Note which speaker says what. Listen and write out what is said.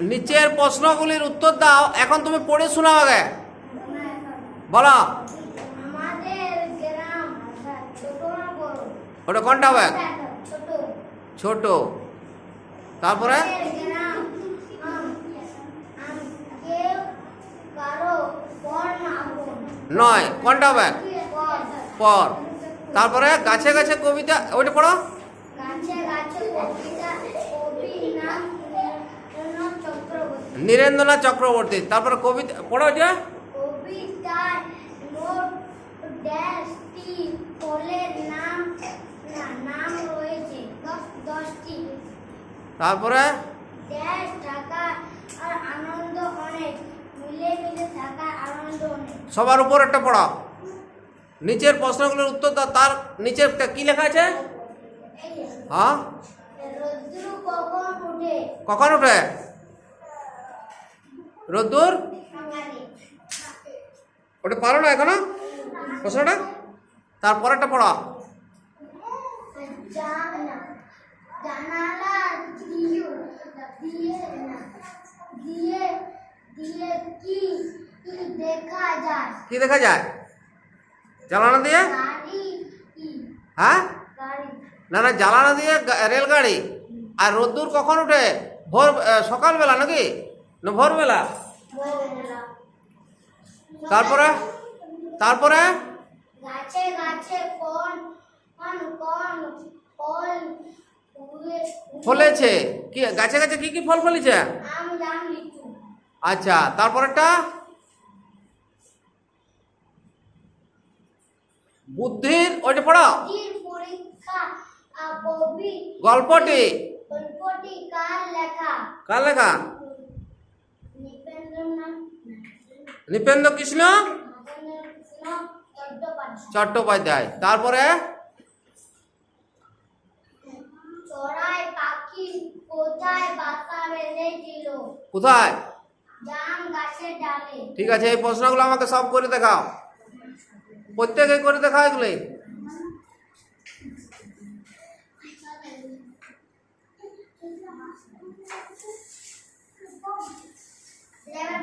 Speaker 1: নিচের প্রশ্নগুলির উত্তর দাও এখন তুমি পড়ে শোনাও আগে। বলো। ওটা কোনটা হবে?
Speaker 2: ছোট।
Speaker 1: তারপরে? নয় কোনটা হবে?
Speaker 2: পর।
Speaker 1: পর। তারপরে গাছে গাছে কবিতা ওইটা পড়ো।
Speaker 2: গাছে গাছে কবিতা কবির নাম নীরেন্দ্রনাথ চক্রবর্তী
Speaker 1: নীরেন্দ্রনাথ চক্রবর্তী তারপরে কবিতা পড়ো
Speaker 2: দশটি
Speaker 1: তারপরে? সবার উপর একটা পড়ো নিচের প্রশ্নগুলোর উত্তর দাও। তার নিচেরটা কি লেখা আছে? হ্যাঁ?
Speaker 2: কখন উঠে?
Speaker 1: রোদ্দুর? ওটা পারো না এখনও? প্রশ্নটা? তারপরেরটা পড়ো।
Speaker 2: কি দেখা যায়?
Speaker 1: জ্বালানা দিয়ে? হ্যাঁ? না না, জ্বালানা দিয়ে রেলগাড়ি। আর রোদ্দুর কখন উঠে? ভোর সকালবেলা নাকি? না ভোরবেলা। তারপরে? তারপরে?
Speaker 2: গাছে গাছে কোন কোন কোন ফল
Speaker 1: ফলেছে। কি গাছে গাছে কি কি ফল ফলেছে? আচ্ছা তারপরেরটা? বুদ্ধির ওইটা পড়ো গল্পটি।
Speaker 2: গল্পটি কার লেখা?
Speaker 1: কার লেখা? নৃপেন্দ্র কৃষ্ণ?
Speaker 2: চট্টোপাধ্যায়।
Speaker 1: তারপরে?
Speaker 2: কোথায়
Speaker 1: ঠিক আছে এই প্রশ্নগুলো আমাকে সব করে দেখাও। প্রত্যেকে করে দেখাও এগুলি।
Speaker 2: এবার